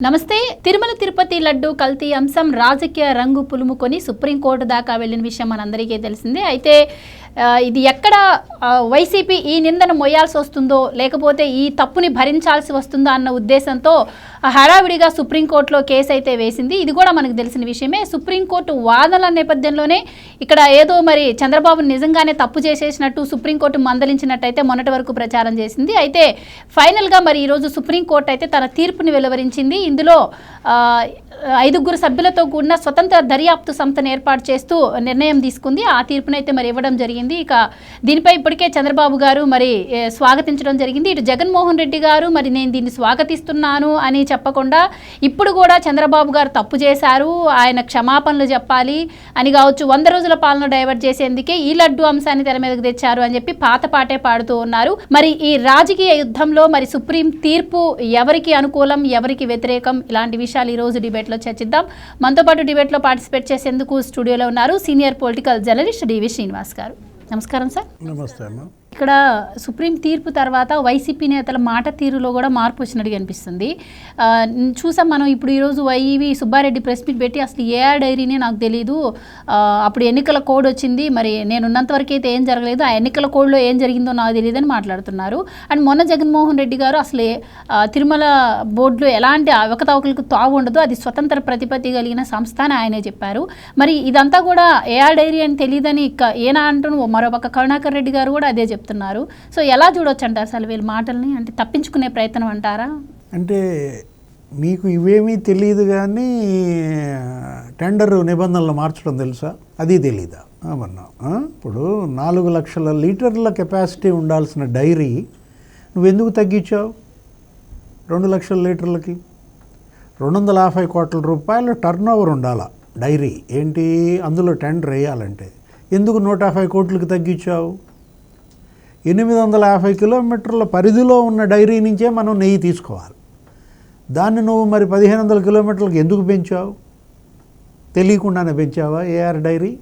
నమస్తే తిరుమల తిరుపతి లడ్డు కల్తీ అంశం రాజకీయ రంగు పులుముకొని సుప్రీంకోర్టు దాకా వెళ్ళిన విషయం మనందరికీ తెలిసిందే. అయితే ఇది ఎక్కడ వైసీపీ ఈ నిందను మొయ్యాల్సి వస్తుందో లేకపోతే ఈ తప్పుని భరించాల్సి వస్తుందో అన్న ఉద్దేశంతో హడావిడిగా సుప్రీంకోర్టులో కేసు అయితే వేసింది. ఇది కూడా మనకు తెలిసిన విషయమే. సుప్రీంకోర్టు వాదనల నేపథ్యంలోనే ఇక్కడ ఏదో మరి చంద్రబాబు నిజంగానే తప్పు చేసేసినట్టు సుప్రీంకోర్టు మందలించినట్టయితే మొన్నటి వరకు ప్రచారం చేసింది. అయితే ఫైనల్గా మరి ఈరోజు సుప్రీంకోర్టు అయితే తన తీర్పుని వెలువరించింది. ఇందులో ఐదుగురు సభ్యులతో కూడిన స్వతంత్ర దర్యాప్తు సంస్థను ఏర్పాటు చేస్తూ నిర్ణయం తీసుకుంది. ఆ తీర్పునైతే మరి ఇవ్వడం జరిగింది. ఇక దీనిపై ఇప్పటికే చంద్రబాబు గారు మరి స్వాగతించడం జరిగింది. ఇటు జగన్మోహన్ రెడ్డి గారు మరి నేను దీన్ని స్వాగతిస్తున్నాను అని చెప్పకుండా ఇప్పుడు కూడా చంద్రబాబు గారు తప్పు చేశారు. ఆయన క్షమాపణలు చెప్పాలి అని కావచ్చు వంద రోజుల పాలన డైవర్ట్ చేసేందుకే ఈ లడ్డు అంశాన్ని తెర మీదకు తెచ్చారు అని చెప్పి పాత పాటే పాడుతూ ఉన్నారు. మరి ఈ రాజకీయ యుద్ధంలో మరి సుప్రీం తీర్పు ఎవరికి అనుకూలం ఎవరికి వ్యతిరేకం? ఇలాంటి విషయాలు ఈ రోజు డిబేట్లో చర్చిద్దాం. మనతో పాటు డిబేట్లో పార్టిసిపేట్ చేసేందుకు స్టూడియోలో ఉన్నారు senior political journalist DV Srinivas garu. నమస్కారం సార్. నమస్తే అమ్మా. ఇక్కడ సుప్రీం తీర్పు తర్వాత వైసీపీ నేతల మాట తీరులో కూడా మార్పు వచ్చినట్టు కనిపిస్తుంది చూసాం మనం ఇప్పుడు ఈరోజు వైవి సుబ్బారెడ్డి ప్రెస్ మీట్ పెట్టి అసలు ఏఆర్ డైరీనే నాకు తెలియదు అప్పుడు ఎన్నికల కోడ్ వచ్చింది. మరి నేను ఉన్నంత వరకు అయితే ఏం జరగలేదు. ఆ ఎన్నికల కోడ్లో ఏం జరిగిందో నాకు తెలియదని మాట్లాడుతున్నారు. అండ్ మొన్న జగన్మోహన్ రెడ్డి గారు అసలు తిరుమల బోర్డులో ఎలాంటి అవకతవకలకు తావు ఉండదు అది స్వతంత్ర ప్రతిపత్తి కలిగిన సంస్థ అని ఆయనే చెప్పారు. మరి ఇదంతా కూడా ఏఆర్ డైరీ అని తెలియదని ఏనా అంటూ మరోపక్క కరుణాకర్ రెడ్డి గారు కూడా అదే చెప్తున్నారు. సో ఎలా చూడొచ్చు అంటారు అసలు వీళ్ళ మాటల్ని? అంటే తప్పించుకునే ప్రయత్నం అంటారా? అంటే మీకు ఇవేమీ తెలియదు కానీ టెండర్ నిబంధనలు మార్చడం తెలుసా? అది తెలీదా? అవన్నా ఇప్పుడు నాలుగు లక్షల లీటర్ల కెపాసిటీ ఉండాల్సిన డైరీ నువ్వెందుకు తగ్గించావు? రెండు లక్షల లీటర్లకి? రెండు వందల యాభై కోట్ల రూపాయలు టర్న్ ఓవర్ ఉండాలా డైరీ? ఏంటి? అందులో టెండర్ వేయాలంటే ఎందుకు నూట యాభై కోట్లకి తగ్గించావు? ఎనిమిది వందల యాభై కిలోమీటర్ల పరిధిలో ఉన్న డైరీ నుంచే మనం నెయ్యి తీసుకోవాలి. దాన్ని నువ్వు మరి పదిహేను వందల కిలోమీటర్లకు ఎందుకు పెంచావు? తెలియకుండానే పెంచావా ఏఆర్ డైరీ?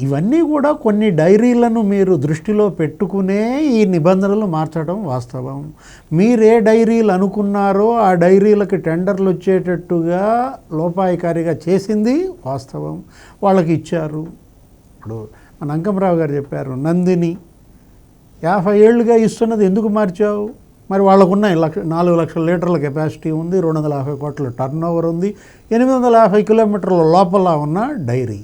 ఇవన్నీ కూడా కొన్ని డైరీలను మీరు దృష్టిలో పెట్టుకునే ఈ నిబంధనలు మార్చడం వాస్తవం. మీరు ఏ డైరీలు అనుకున్నారో ఆ డైరీలకు టెండర్లు వచ్చేటట్టుగా లోపాయికారిగా చేసింది వాస్తవం. వాళ్ళకి ఇచ్చారు. ఇప్పుడు మన అంకమరావు గారు చెప్పారు నందిని యాభై ఏళ్ళుగా ఇస్తున్నది ఎందుకు మార్చావు? మరి వాళ్ళకు ఉన్నాయి లక్ష నాలుగు లక్షల లీటర్ల కెపాసిటీ ఉంది రెండు వందల యాభై కోట్ల టర్న్ ఓవర్ ఉంది ఎనిమిది వందల యాభై కిలోమీటర్ల లోపల ఉన్న డైరీ.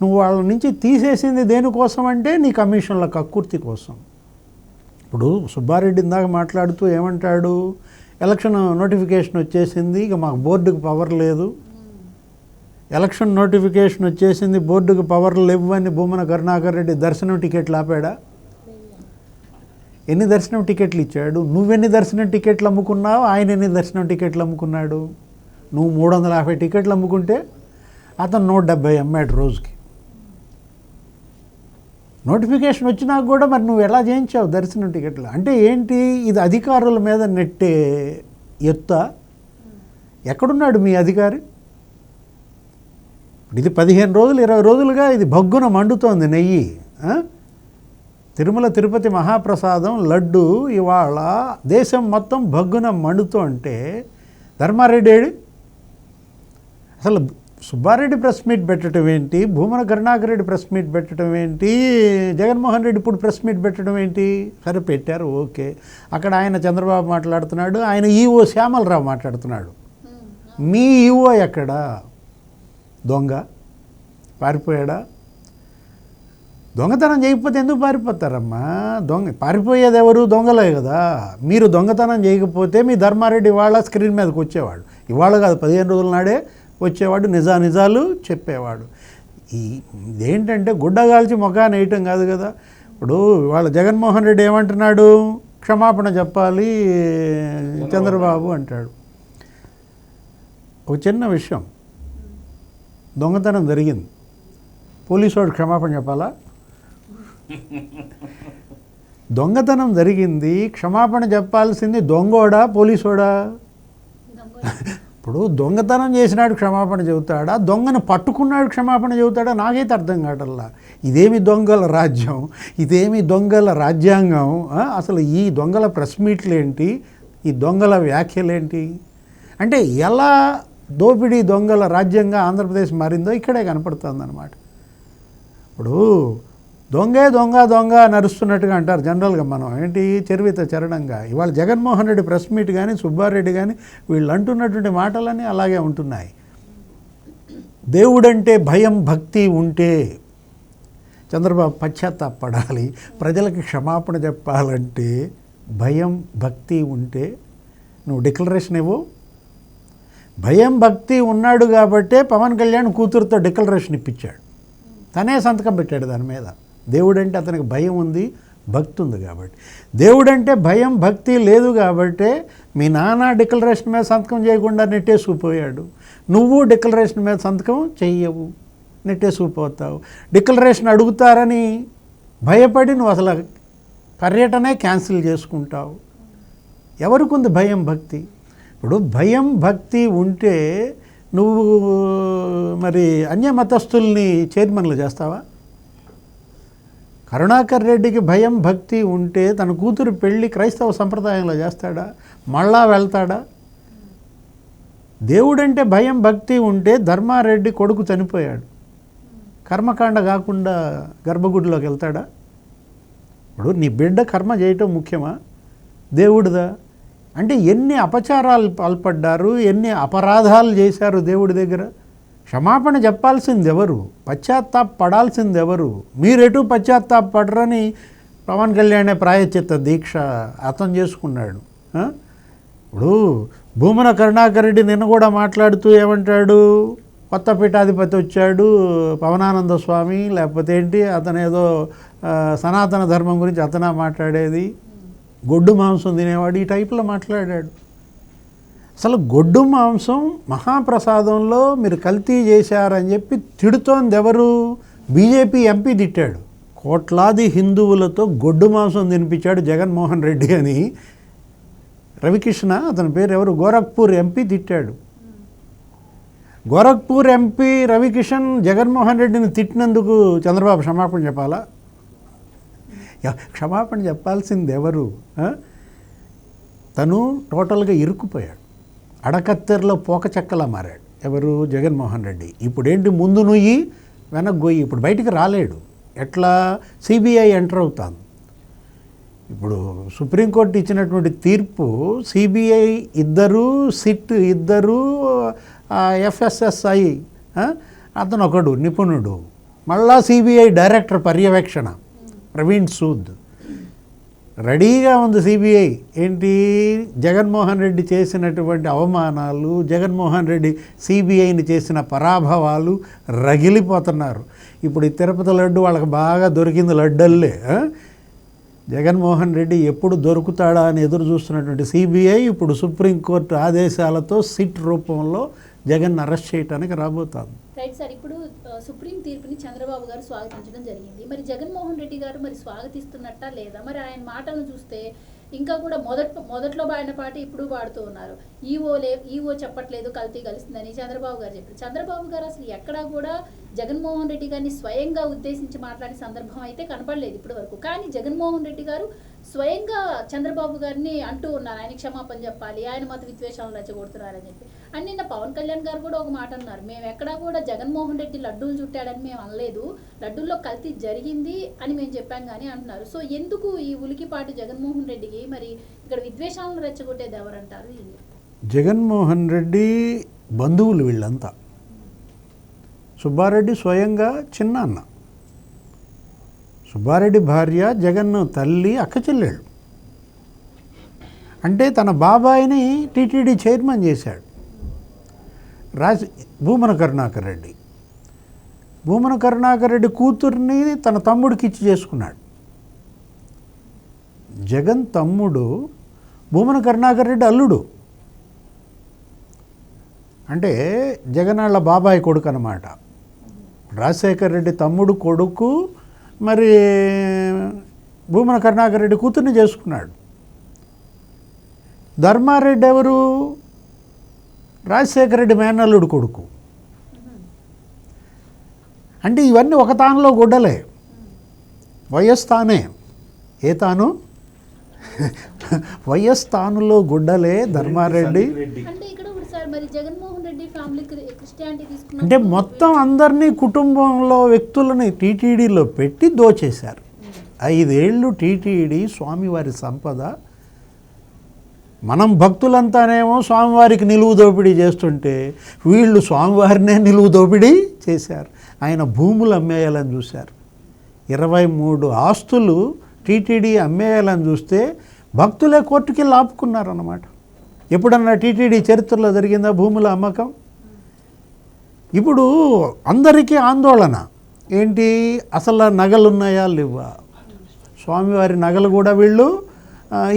నువ్వు వాళ్ళ నుంచి తీసేసింది దేనికోసం అంటే నీ కమిషన్ల కక్కుర్తి కోసం. ఇప్పుడు సుబ్బారెడ్డి ఇందాక మాట్లాడుతూ ఏమంటాడు? ఎలక్షన్ నోటిఫికేషన్ వచ్చేసింది ఇక మాకు బోర్డుకు పవర్ లేదు. ఎలక్షన్ నోటిఫికేషన్ వచ్చేసింది బోర్డుకు పవర్లు లేవు అని భూమన కరుణాకర్ రెడ్డి దర్శనం టికెట్లు ఆపాడా? ఎన్ని దర్శనం టికెట్లు ఇచ్చాడు? నువ్వెన్ని దర్శనం టికెట్లు అమ్ముకున్నావు? ఆయన ఎన్ని దర్శనం టికెట్లు అమ్ముకున్నాడు? నువ్వు మూడు వందల యాభై టికెట్లు అమ్ముకుంటే అతను నూట డెబ్బై అమ్మాడు రోజుకి. నోటిఫికేషన్ వచ్చినా కూడా మరి నువ్వు ఎలా చేయించావు దర్శనం టికెట్లు? అంటే ఏంటి? ఇది అధికారుల మీద నెట్టే ఎత్త. ఎక్కడున్నాడు మీ అధికారి? ఇది పదిహేను రోజులు ఇరవై రోజులుగా ఇది భగ్గున మండుతోంది నెయ్యి? తిరుమల తిరుపతి మహాప్రసాదం లడ్డు ఇవాళ దేశం మొత్తం భగ్గున మండుతూ అంటే ధర్మారెడ్డి ఏడి? అసలు సుబ్బారెడ్డి ప్రెస్ మీట్ పెట్టడం ఏంటి? భూమన కరుణాకర్ రెడ్డి ప్రెస్ మీట్ పెట్టడం ఏంటి? జగన్మోహన్ రెడ్డి ఇప్పుడు ప్రెస్ మీట్ పెట్టడం ఏంటి? సరే పెట్టారు ఓకే. అక్కడ ఆయన చంద్రబాబు మాట్లాడుతున్నాడు ఆయన ఈఓ శ్యామలరావు మాట్లాడుతున్నాడు. మీ ఈఓ ఎక్కడ? దొంగ పారిపోయాడా? దొంగతనం చేయకపోతే ఎందుకు పారిపోతారమ్మా? దొంగ పారిపోయేది ఎవరు? దొంగలే కదా. మీరు దొంగతనం చేయకపోతే మీ ధర్మారెడ్డి వాళ్ళ స్క్రీన్ మీదకి వచ్చేవాడు. ఇవాళ కాదు పదిహేను రోజుల నాడే వచ్చేవాడు నిజా నిజాలు చెప్పేవాడు. ఈ ఇదేంటంటే గుడ్డగాల్చి ముఖాన్ని వేయటం కాదు కదా. ఇప్పుడు వాళ్ళ జగన్మోహన్ రెడ్డి ఏమంటున్నాడు? క్షమాపణ చెప్పాలి చంద్రబాబు అంటాడు. ఒక చిన్న విషయం. దొంగతనం జరిగింది. పోలీసు వాడు క్షమాపణ చెప్పాలా? దొంగతనం జరిగింది క్షమాపణ చెప్పాల్సింది దొంగోడా పోలీసోడా ఇప్పుడు దొంగతనం చేసినాడు క్షమాపణ చెబుతాడా? దొంగను పట్టుకున్నాడు క్షమాపణ చెబుతాడా? నాకైతే అర్థం కావటల్లా ఇదేమి దొంగల రాజ్యం? ఇదేమి దొంగల రాజ్యాంగం? అసలు ఈ దొంగల ప్రెస్ మీట్లు ఏంటి? ఈ దొంగల వ్యాఖ్యలేంటి? అంటే ఎలా దోపిడీ దొంగల రాజ్యంగా ఆంధ్రప్రదేశ్ మారిందో ఇక్కడే కనపడుతుంది అనమాట ఇప్పుడు దొంగే దొంగ దొంగ నరుస్తున్నట్టుగా అంటారు జనరల్గా మనం. ఏంటి? చరివిత చరణంగా. ఇవాళ జగన్మోహన్ రెడ్డి ప్రెస్ మీట్ కానీ సుబ్బారెడ్డి కానీ వీళ్ళు అంటున్నటువంటి మాటలన్నీ అలాగే ఉంటున్నాయి. దేవుడంటే భయం భక్తి ఉంటే చంద్రబాబు పశ్చాత్తాపడాలి. ప్రజలకు క్షమాపణ చెప్పాలంటే భయం భక్తి ఉంటే నువ్వు డిక్లరేషన్ ఇవ్వు. భయం భక్తి ఉన్నాడు కాబట్టే పవన్ కళ్యాణ్ కూతురుతో డిక్లరేషన్ ఇప్పించాడు. తనే సంతకం పెట్టాడు దాని మీద. దేవుడంటే అతనికి భయం ఉంది భక్తి ఉంది కాబట్టి. దేవుడంటే భయం భక్తి లేదు కాబట్టే మీ నాన్న డిక్లరేషన్ మీద సంతకం చేయకుండా నెట్టేసుకుపోయాడు నువ్వు డిక్లరేషన్ మీద సంతకం చెయ్యవు నెట్టేసుకుపోతావు డిక్లరేషన్ అడుగుతారని భయపడి నువ్వు అసలు పర్యటనే క్యాన్సిల్ చేసుకుంటావు. ఎవరికి ఉంది భయం భక్తి? ఇప్పుడు భయం భక్తి ఉంటే నువ్వు మరి అన్య మతస్థుల్ని చైర్మన్లు చేస్తావా? కరుణాకర్ రెడ్డికి భయం భక్తి ఉంటే తన కూతురు పెళ్ళి క్రైస్తవ సంప్రదాయంలో చేస్తాడా? మళ్ళా వెళ్తాడా? దేవుడంటే భయం భక్తి ఉంటే ధర్మారెడ్డి కొడుకు చనిపోయాడు. కర్మకాండ కాకుండా గర్భగుడిలోకి వెళ్తాడా? ఇప్పుడు నీ బిడ్డ కర్మ చేయటం ముఖ్యమా? దేవుడిదా? అంటే ఎన్ని అపచారాలు పాల్పడ్డారు ఎన్ని అపరాధాలు చేశారు దేవుడి దగ్గర? క్షమాపణ చెప్పాల్సింది ఎవరు పశ్చాత్తాప పడాల్సింది ఎవరు మీరెటు పశ్చాత్తాప పడరని పవన్ కళ్యాణే ప్రాయచిత్త దీక్ష అర్థం చేసుకున్నాడు. ఇప్పుడు భూమన కరుణాకర్ రెడ్డి నిన్న కూడా మాట్లాడుతూ ఏమంటాడు? కొత్త పీఠాధిపతి వచ్చాడు పవనానంద స్వామి లేకపోతే ఏంటి అతను ఏదో సనాతన ధర్మం గురించి అతనా మాట్లాడేది? గొడ్డు మాంసం తినేవాడు ఈ టైప్లో మాట్లాడాడు. అసలు గొడ్డు మాంసం మహాప్రసాదంలో మీరు కల్తీ చేశారని చెప్పి తిడుతోంది ఎవరు? బీజేపీ ఎంపీ తిట్టాడు. కోట్లాది హిందువులతో గొడ్డు మాంసం తినిపించాడు జగన్మోహన్ రెడ్డి అని రవికృష్ణ అతని పేరు ఎవరు? గోరఖ్పూర్ ఎంపీ తిట్టాడు. గోరఖ్పూర్ ఎంపీ రవికిషన్ జగన్మోహన్ రెడ్డిని తిట్టినందుకు చంద్రబాబు క్షమాపణ చెప్పాలా? క్షమాపణ చెప్పాల్సింది ఎవరు? తను టోటల్గా ఇరుక్కుపోయాడు. అడకత్తెరలో పోక చెక్కలా మారాడు. ఎవరు? జగన్మోహన్ రెడ్డి. ఇప్పుడేంటి ముందు నుయ్యి వెనక్కి ఇప్పుడు బయటికి రాలేడు. ఎట్లా? సిబిఐ ఎంటర్ అవుతాను ఇప్పుడు సుప్రీంకోర్టు ఇచ్చినటువంటి తీర్పు సిబిఐ ఇద్దరు సిట్ ఇద్దరు ఎఫ్ఎస్ఎస్ఐ అతను ఒకడు నిపుణుడు. మళ్ళా సిబిఐ డైరెక్టర్ పర్యవేక్షణ. ప్రవీణ్ సూద్. రెడీగా ఉంది సిబిఐ. ఏంటి? జగన్మోహన్ రెడ్డి చేసినటువంటి అవమానాలు జగన్మోహన్ రెడ్డి సిబిఐని చేసిన పరాభవాలు రగిలిపోతున్నారు. ఇప్పుడు ఈ తిరుపతి లడ్డు వాళ్ళకి బాగా దొరికింది లడ్డల్లే జగన్మోహన్ రెడ్డి ఎప్పుడు దొరుకుతాడా అని ఎదురు చూస్తున్నటువంటి సిబిఐ ఇప్పుడు సుప్రీంకోర్టు ఆదేశాలతో సిట్ రూపంలో జగన్ అరెస్ట్ చేయడానికి రాబోతాను. రైట్ సార్ ఇప్పుడు సుప్రీం తీర్పుని చంద్రబాబు గారు స్వాగతించడం జరిగింది. మరి జగన్మోహన్ రెడ్డి గారు మరి స్వాగతిస్తున్నట్టా లేదా? మరి ఆయన మాటలను చూస్తే ఇంకా కూడా మొదట్ మొదట్లో పాడిన పాట ఇప్పుడు పాడుతూ ఉన్నారు. ఈవో లే ఈవో చెప్పట్లేదు కల్తీ కలిసిందని చంద్రబాబు గారు చెప్పారు. చంద్రబాబు గారు అసలు ఎక్కడా కూడా జగన్మోహన్ రెడ్డి గారిని స్వయంగా ఉద్దేశించి మాట్లాడే సందర్భం అయితే కనపడలేదు ఇప్పటి వరకు కానీ జగన్మోహన్ రెడ్డి గారు స్వయంగా చంద్రబాబు గారిని అంటూ ఉన్నారు. ఆయన క్షమాపణ చెప్పాలి ఆయన మత విద్వేషాలను రెచ్చగొడుతున్నారని చెప్పి. అండ్ నిన్న పవన్ కళ్యాణ్ గారు కూడా ఒక మాట అన్నారు. మేము ఎక్కడా కూడా జగన్మోహన్ రెడ్డి లడ్డూలు చుట్టాడని మేము అనలేదు. లడ్డూల్లో కల్తీ జరిగింది అని మేము చెప్పాం కానీ అంటున్నారు. సో ఎందుకు ఈ ఉలికిపాటు జగన్మోహన్ రెడ్డికి? మరి ఇక్కడ విద్వేషాలను రెచ్చగొట్టేది ఎవరంటారు? జగన్మోహన్ రెడ్డి బంధువులు వీళ్ళంతా. సుబ్బారెడ్డి స్వయంగా చిన్న అన్న సుబ్బారెడ్డి భార్య జగన్ తల్లి అక్క చెల్లెళ్ళు. అంటే తన బాబాయిని టీటీడీ చైర్మన్ చేశాడు. రాజ భూమన కరుణాకర్ రెడ్డి. భూమన కరుణాకర్ రెడ్డి కూతుర్ని తన తమ్ముడికి ఇచ్చి చేసుకున్నాడు. జగన్ తమ్ముడు భూమన కరుణాకర్ రెడ్డి అల్లుడు. అంటే జగన్ వాళ్ళ బాబాయ్ కొడుకు అనమాట రాజశేఖర్ రెడ్డి తమ్ముడు కొడుకు మరి భూమన కరుణాకర్ రెడ్డి కూతుర్ని చేసుకున్నాడు. ధర్మారెడ్డి ఎవరు? రాజశేఖర రెడ్డి మేనల్లుడు కొడుకు. అంటే ఇవన్నీ ఒక తానులో గుడ్డలే. వయస్ తానే. ఏ తాను? వైఎస్ తానులో గుడ్డలే ధర్మారెడ్డి. మరి జగన్మోహన్ రెడ్డి ఫ్యామిలీ క్రిస్టియానిటీ అంటే మొత్తం అందరినీ కుటుంబంలో వ్యక్తులని టీటీడీలో పెట్టి దోచేశారు. ఐదేళ్ళు టీటీడీ స్వామివారి సంపద. మనం భక్తులంతానేమో స్వామివారికి నిలువు దోపిడీ చేస్తుంటే వీళ్ళు స్వామివారినే నిలువు దోపిడీ చేశారు. ఆయన భూములు అమ్మేయాలని చూశారు. ఇరవై మూడు ఆస్తులు టీటీడీ అమ్మేయాలని చూస్తే భక్తులే కోర్టుకి లాపుకున్నారన్నమాట ఎప్పుడన్నా టీటీడీ చరిత్రలో జరిగిందా భూముల అమ్మకం? ఇప్పుడు అందరికీ ఆందోళన. ఏంటి? అసలు నగలు ఉన్నాయా లేవా? స్వామివారి నగలు కూడా వీళ్ళు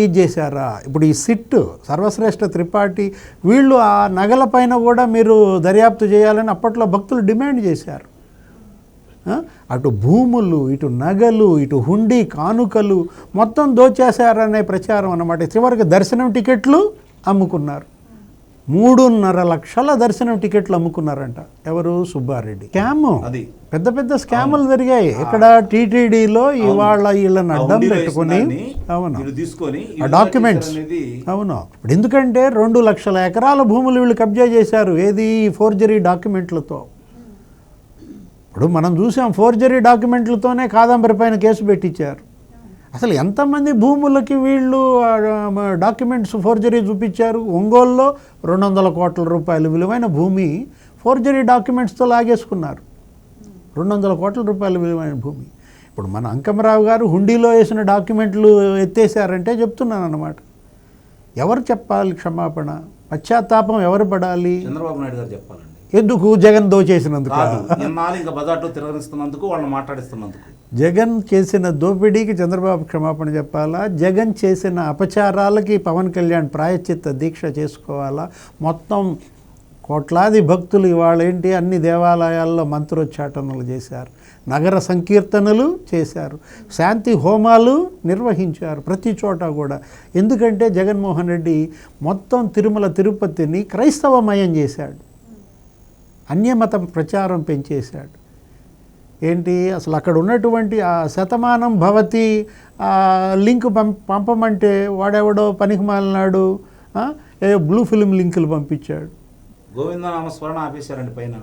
ఇది చేశారా? ఇప్పుడు ఈ సిట్ సర్వశ్రేష్ఠ త్రిపాఠి వీళ్ళు ఆ నగల పైన కూడా మీరు దర్యాప్తు చేయాలని అప్పట్లో భక్తులు డిమాండ్ చేశారు. అటు భూములు ఇటు నగలు ఇటు హుండీ కానుకలు మొత్తం దోచేశారనే ప్రచారం అన్నమాట. చివరికి దర్శనం టికెట్లు అమ్ముకున్నారు. మూడున్నర లక్షల దర్శనం టికెట్లు అమ్ముకున్నారంట. ఎవరు? సుబ్బారెడ్డి. స్కామ్. అది. పెద్ద పెద్ద స్కాములు జరిగాయి. ఇక్కడ టీటీడీలో ఇవాళ వీళ్ళని అడ్డం పెట్టుకుని అవును. తీసుకొని డాక్యుమెంట్స్. అవును. ఇప్పుడు ఎందుకంటే రెండు లక్షల ఎకరాల భూములు వీళ్ళు కబ్జా చేశారు. ఏది? ఫోర్జరీ డాక్యుమెంట్లతో. ఇప్పుడు మనం చూసాం ఫోర్జరీ డాక్యుమెంట్లతోనే కాదంబరి పైన కేసు పెట్టించారు. అసలు ఎంతమంది భూములకి వీళ్ళు డాక్యుమెంట్స్ ఫోర్జరీ చూపించారు? ఒంగోలులో రెండు వందల కోట్ల రూపాయలు విలువైన భూమి ఫోర్జరీ డాక్యుమెంట్స్తో లాగేసుకున్నారు. రెండు వందల కోట్ల రూపాయల విలువైన భూమి. ఇప్పుడు మన అంకమరావు గారు హుండీలో వేసిన డాక్యుమెంట్లు ఎత్తేసారంటే చెప్తున్నాను అన్నమాట ఎవరు చెప్పాలి క్షమాపణ? పశ్చాత్తాపం ఎవరు పడాలి? చంద్రబాబు నాయుడు గారు చెప్పాలండి. ఎందుకు జగన్ దోచేసినందుకు ఇంకా బజార్లో తిరగనిస్తున్నందుకు వాళ్ళని మాట్లాడిస్తున్నందుకు. జగన్ చేసిన దోపిడీకి చంద్రబాబు క్షమాపణ చెప్పాలా? జగన్ చేసిన అపచారాలకి పవన్ కళ్యాణ్ ప్రాయశ్చిత్త దీక్ష చేసుకోవాలా? మొత్తం కోట్లాది భక్తులు ఇవాళ ఏంటి? అన్ని దేవాలయాల్లో మంత్రోచ్చాటనలు చేశారు. నగర సంకీర్తనలు చేశారు. శాంతి హోమాలు నిర్వహించారు ప్రతి చోట కూడా. ఎందుకంటే జగన్మోహన్ రెడ్డి మొత్తం తిరుమల తిరుపతిని క్రైస్తవమయం చేశాడు. అన్యమతం ప్రచారం పెంచేశాడు. ఏంటి? అసలు అక్కడ ఉన్నటువంటి ఆ శతమానం భవతి లింక్ పం పంపమంటే వాడెవడో పనికి మాలినాడు ఏదో బ్లూ ఫిల్మ్ లింకులు పంపించాడు. గోవింద నామస్మరణ ఆపేశారండి పైన.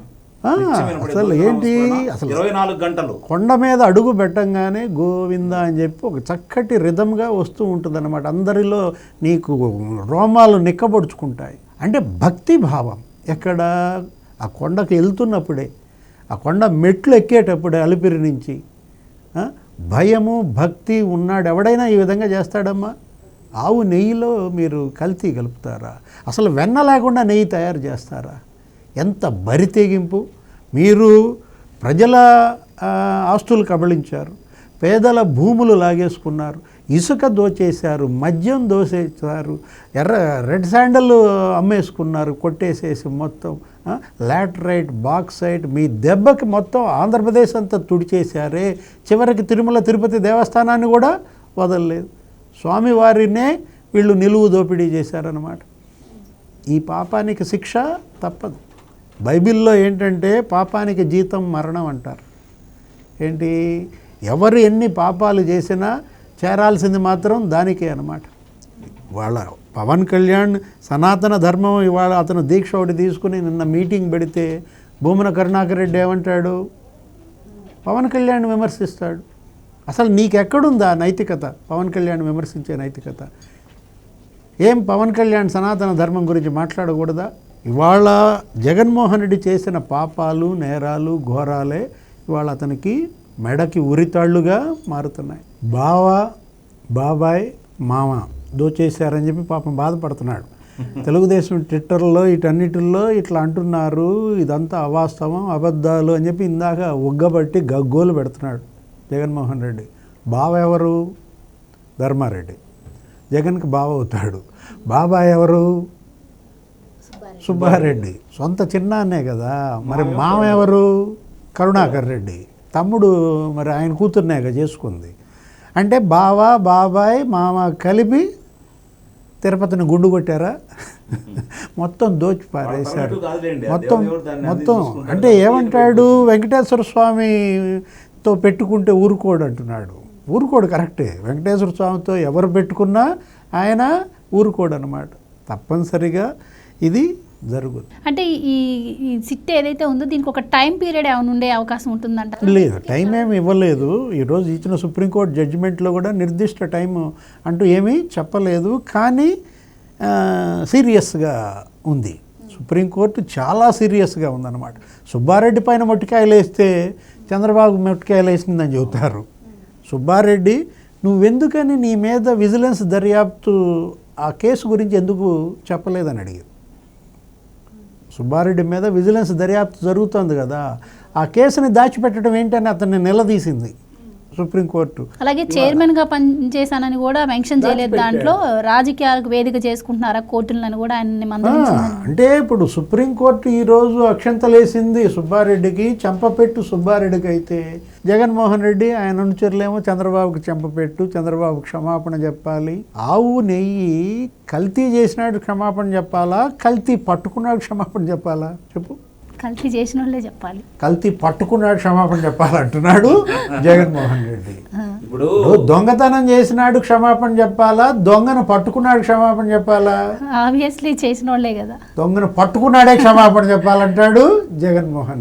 అసలు ఏంటి? అసలు ఇరవై నాలుగు గంటలు. కొండ మీద అడుగు పెట్టంగానే గోవింద అని చెప్పి ఒక చక్కటి రిధంగా వస్తూ ఉంటుందన్నమాట. అందరిలో నీకు రోమాలు నిక్కబొడుచుకుంటాయి. అంటే భక్తి భావం ఎక్కడ ఆ కొండకు వెళ్తున్నప్పుడే ఆ కొండ మెట్లు ఎక్కేటప్పుడే అలిపిరి నుంచి భయము భక్తి ఉన్నాడు. ఎవడైనా ఈ విధంగా చేస్తాడమ్మా? ఆవు నెయ్యిలో మీరు కల్తీ కలుపుతారా? అసలు వెన్న లేకుండా నెయ్యి తయారు చేస్తారా? ఎంత బరి తెగింపు. మీరు ప్రజల ఆస్తులు కబళించారు. పేదల భూములు లాగేసుకున్నారు. ఇసుక దోచేశారు మద్యం దోసేశారు ఎర్ర రెడ్ శాండల్ అమ్మేసుకున్నారు కొట్టేసేసి మొత్తం లాటరైట్ బాక్సైట్ మీ దెబ్బకి మొత్తం ఆంధ్రప్రదేశ్ అంతా తుడిచేశారే. చివరికి తిరుమల తిరుపతి దేవస్థానాన్ని కూడా వదలలేదు. స్వామివారినే వీళ్ళు నిలువు దోపిడీ చేశారన్నమాట. ఈ పాపానికి శిక్ష తప్పదు. బైబిల్లో ఏంటంటే పాపానికి జీతం మరణం అంటారు. ఏంటి? ఎవరు ఎన్ని పాపాలు చేసినా చేరాల్సింది మాత్రం దానికే అన్నమాట. వాళ్ళ పవన్ కళ్యాణ్ సనాతన ధర్మం ఇవాళ అతను దీక్ష ఒకటి తీసుకుని నిన్న మీటింగ్ పెడితే భూమన కరుణాకర్ రెడ్డి ఏమంటాడు? పవన్ కళ్యాణ్ విమర్శిస్తాడు. అసలు నీకెక్కడుందా నైతికత? పవన్ కళ్యాణ్ విమర్శించే నైతికత. ఏం పవన్ కళ్యాణ్ సనాతన ధర్మం గురించి మాట్లాడకూడదా? ఇవాళ జగన్మోహన్ రెడ్డి చేసిన పాపాలు నేరాలు ఘోరాలే ఇవాళ అతనికి మెడకి ఉరితాళ్ళుగా మారుతున్నాయి. బావ బాబాయ్ మామ దోచేశారని చెప్పి పాపం బాధపడుతున్నాడు. తెలుగుదేశం ట్విట్టర్లో వీటన్నిటిల్లో ఇట్లా అంటున్నారు ఇదంతా అవాస్తవం అబద్ధాలు అని చెప్పి ఇందాక ఉగ్గబట్టి గగ్గోలు పెడుతున్నాడు జగన్మోహన్ రెడ్డి. బావ ఎవరు? ధర్మారెడ్డి. జగన్కి బావ అవుతాడు. బాబాయ్ ఎవరు? సుబ్బారెడ్డి. సొంత చిన్నాన్నే కదా. మరి మామ ఎవరు? కరుణాకర్ రెడ్డి. తమ్ముడు మరి ఆయన కూతుర్నేగా చేసుకుంది. అంటే బావ బాబాయ్ మామ కలిపి తిరుపతిని గుండు కొట్టారా? మొత్తం దోచి పారేశారు మొత్తం మొత్తం. అంటే ఏమంటాడు? వెంకటేశ్వర స్వామితో పెట్టుకుంటే ఊరుకోడు అంటున్నాడు. ఊరుకోడు కరెక్టే. వెంకటేశ్వర స్వామితో ఎవరు పెట్టుకున్నా ఆయన ఊరుకోడు అనమాట తప్పనిసరిగా ఇది జరుగుతుంది. అంటే ఈ ఈ సిట్ ఏదైతే ఉందో దీనికి ఒక టైం పీరియడ్ ఏమైనా ఉండే అవకాశం ఉంటుందంట? లేదు టైం ఏమి ఇవ్వలేదు. ఈరోజు ఇచ్చిన సుప్రీంకోర్టు జడ్జిమెంట్లో కూడా నిర్దిష్ట టైం అంటూ ఏమీ చెప్పలేదు. కానీ సీరియస్గా ఉంది. సుప్రీంకోర్టు చాలా సీరియస్గా ఉందన్నమాట. సుబ్బారెడ్డి పైన మొట్టికాయలు వేస్తే చంద్రబాబు మొట్టికాయలు వేసిందని చెబుతారు. సుబ్బారెడ్డి నువ్వెందుకని నీ మీద విజిలెన్స్ దర్యాప్తు ఆ కేసు గురించి ఎందుకు చెప్పలేదని అడిగారు? సుబ్బారెడ్డి మీద విజిలెన్స్ దర్యాప్తు జరుగుతుంది కదా ఆ కేసుని దాచిపెట్టడం ఏంటని అతన్ని నిలదీసింది. సుప్రీంకోర్టు. అలాగే చైర్మన్గా పనిచేశానని కూడా మెన్షన్ చేయలేదు దాంట్లో. రాజకీయాలకు వేదిక చేసుకుంటున్నారా కోర్టులను కూడా ఆయన్ని ఆ, మందలించిందని అంటే ఇప్పుడు సుప్రీంకోర్టు ఈరోజు అక్షంతలేసింది సుబ్బారెడ్డికి చెంపపెట్టు సుబ్బారెడ్డికి అయితే జగన్మోహన్ రెడ్డి ఆయన అనుచరులేమో చంద్రబాబుకి చెంపపెట్టు చంద్రబాబు క్షమాపణ చెప్పాలి. ఆవు నెయ్యి కల్తీ చేసినాడు క్షమాపణ చెప్పాలా? కల్తీ పట్టుకున్నాడు క్షమాపణ చెప్పాలా? చెప్పు. కల్తీ చేసిన వాళ్ళే చెప్పాలి. కల్తీ పట్టుకున్నాడు క్షమాపణ చెప్పాలంటున్నాడు జగన్మోహన్ రెడ్డి. ఇప్పుడు దొంగతనం చేసినాడు క్షమాపణ చెప్పాలా? దొంగను పట్టుకున్నాడు క్షమాపణ చెప్పాలా? ఆబ్వియస్లీ చేసిన వాళ్ళే కదా. దొంగను పట్టుకున్నాడే క్షమాపణ చెప్పాలంటాడు జగన్మోహన్